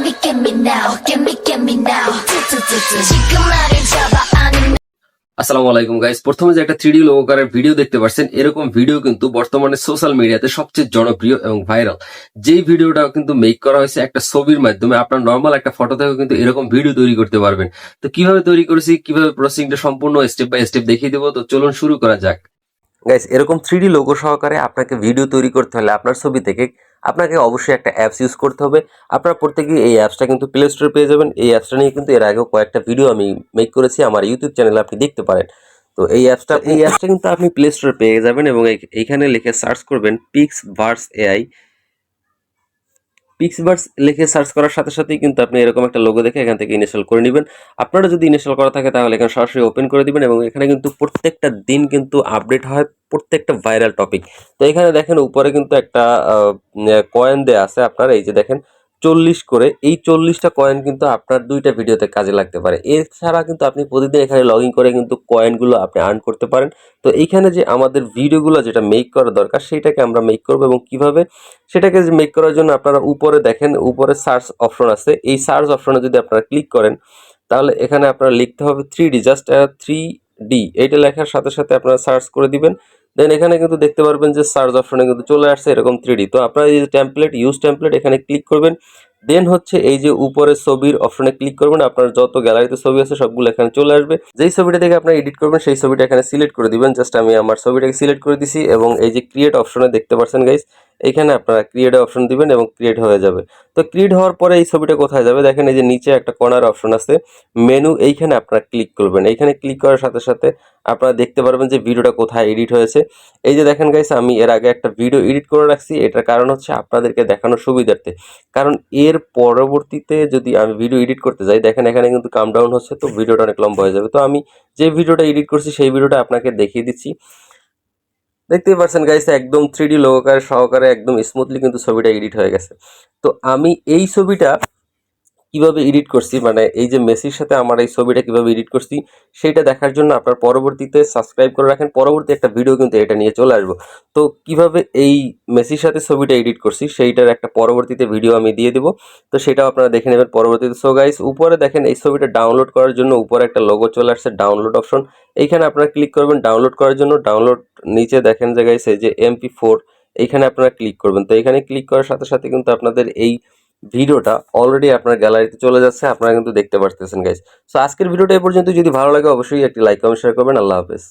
gimme, gimme now, gimme, gimme now. 지금 나를 잡아 아니면 আসসালামু আলাইকুম guys প্রথমে যে একটা থ্রিডি লোকারের ভিডিও দেখতে পাচ্ছেন এরকম ভিডিও কিন্তু বর্তমানে সোশ্যাল মিডিয়াতে সবচেয়ে জনপ্রিয় এবং ভাইরাল যেই ভিডিওটা কিন্তু মেক করা হয়েছে একটা ছবির মাধ্যমে আপনার নর্মাল একটা ফটো থেকে কিন্তু এরকম ভিডিও তৈরি করতে পারবেন তো কিভাবে তৈরি করেছি কিভাবে প্রসেসিংটা সম্পূর্ণ স্টেপ বাই স্টেপ দেখিয়ে দেবো তো চলুন শুরু করা যাক গাইস এরকম থ্রিডি লোগো সহকারে আপনাকে ভিডিও তৈরি করতে হলে আপনার ছবি থেকে আপনাকে অবশ্যই একটা অ্যাপস ইউজ করতে হবে। আপনারা প্রত্যেকেই এই অ্যাপসটা কিন্তু প্লে স্টোরে পেয়ে যাবেন। এই অ্যাপসটা নিয়ে কিন্তু এর আগেও কয়েকটা ভিডিও আমি মেক করেছি আমার ইউটিউব চ্যানেলে আপনি দেখতে পারেন। তো এই অ্যাপসটা এই অ্যাপসটা কিন্তু আপনি প্লে স্টোরে পেয়ে যাবেন এবং এই- এইখানে লিখে সার্চ করবেন পিক্স ভার্স এআই পিক্সবার্স লিখে সার্চ করার সাথে সাথেই কিন্তু আপনি এরকম একটা লোগো দেখে এখান থেকে ইনস্টল করে নেবেন। আপনারা যদি ইনস্টল করা থাকে তাহলে এখানে সরাসরি ওপেন করে দিবেন এবং এখানে কিন্তু প্রত্যেকটা দিন কিন্তু আপডেট হয় প্রত্যেকটা ভাইরাল টপিক তো এখানে দেখেন উপরে কিন্তু একটা কয়েন দেয়া আছে আপনার, এই যে দেখেন চল্লিশ করে, এই চল্লিশটা কয়েন কিন্তু আপনার দুইটা ভিডিওতে কাজে লাগতে পারে। এছাড়া কিন্তু আপনি প্রতিদিন এখানে লগ করে কিন্তু কয়েনগুলো আপনি আর্ন করতে পারেন। তো এইখানে যে আমাদের ভিডিওগুলো যেটা মেক করা দরকার সেটাকে আমরা মেক করব এবং কীভাবে? সেটাকে যে মেক করার জন্য আপনারা উপরে দেখেন, উপরে সার্চ অপশন আছে। এই সার্চ অপশনে যদি আপনারা ক্লিক করেন, তাহলে এখানে আপনারা লিখতে হবে three D just three D এইটা লেখার সাথে সাথে আপনারা সার্চ করে দিবেন। দেন এখানে কিন্তু দেখতে পারবেন যে সার্চ অপশনে কিন্তু চলে আসছে এরকম থ্রিডি তো আপনারা এই যে ট্যাম্পলেট ইউজ ট্যাম্পলেট এখানে ক্লিক করবেন। দেন হচ্ছে এই যে উপরে ছবির অপশনে ক্লিক করবেন। আপনার যত গ্যালারিতে ছবি আছে সবগুলো এখানে চলে আসবে। যেই ছবিটা থেকে আপনার এডিট করবেন, সেই ছবিটা এখানে সিলেক্ট করে দিবেন। জাস্ট আমি আমার ছবিটাকে সিলেক্ট করে দিছি এবং এই যে ক্রিয়েট অপশনে দেখতে পাচ্ছেন গাইস এইখানে আপনারা ক্রিয়েট অপশন দিবেন এবং ক্রিয়েট হয়ে যাবে। তো ক্রিয়েট হওয়ার পরে এই ছবিটা কোথায় যাবে? দেখেন এই যে নিচে একটা কর্নার অপশন আছে। মেনু এইখানে আপনারা ক্লিক করবেন। এইখানে ক্লিক করার সাথে সাথে আপনারা দেখতে পারবেন যে ভিডিওটা কোথায় এডিট হয়েছে। এই যে দেখেন গাইস আমি এর আগে একটা ভিডিও এডিট করে রাখছি। এটার কারণ হচ্ছে আপনাদেরকে দেখানোর সুবিধার্থে। কারণ এর পরবর্তীতে যদি আমি ভিডিও এডিট করতে যাই, দেখেন এখানে কিন্তু কাম ডাউন হচ্ছে, তো ভিডিওটা অনেক লম্বা হয়ে যাবে। তো আমি যে ভিডিওটা এডিট করছি, সেই ভিডিওটা আপনাকে দেখিয়ে দিচ্ছি। দেখতেই পারছেন গাইস একদম থ্রি ডি লোকার সহকারে একদম স্মুথলি কিন্তু ছবিটা এডিট হয়ে গেছে। তো আমি এই ছবিটা কীভাবে এডিট করছি মানে এই যে মেসির সাথে আমার এই ছবিটা কীভাবে এডিট করছি সেটা দেখার জন্য আপনার পরবর্তীতে সাবস্ক্রাইব করে রাখেন। পরবর্তী একটা ভিডিও কিন্তু এটা নিয়ে চলে আসব। তো কীভাবে এই মেসির সাথে ছবিটা এডিট করছি, সেইটার একটা পরবর্তীতে ভিডিও আমি দিয়ে দিব। তো সেটাও আপনারা দেখে নেবেন পরবর্তীতে। সো গাইস উপরে দেখেন এই ছবিটা ডাউনলোড করার জন্য উপরে একটা লোগো চলে আসছে ডাউনলোড অপশন এইখানে আপনারা ক্লিক করবেন ডাউনলোড করার জন্য। ডাউনলোড নিচে দেখেন যে গাইস এই যে এমপি ফোর এইখানে আপনারা ক্লিক করবেন। তো এখানে ক্লিক করার সাথে সাথে কিন্তু আপনাদের এই ভিডিওটা অলরেডি আপনার গ্যালারিতে চলে যাচ্ছে, আপনারা কিন্তু দেখতে পারতেছেন গাইজ সো আজকের ভিডিওটা এই পর্যন্ত যদি ভালো লাগে, অবশ্যই একটি লাইক কমেন্ট শেয়ার করবেন। আল্লাহ হাফেজ।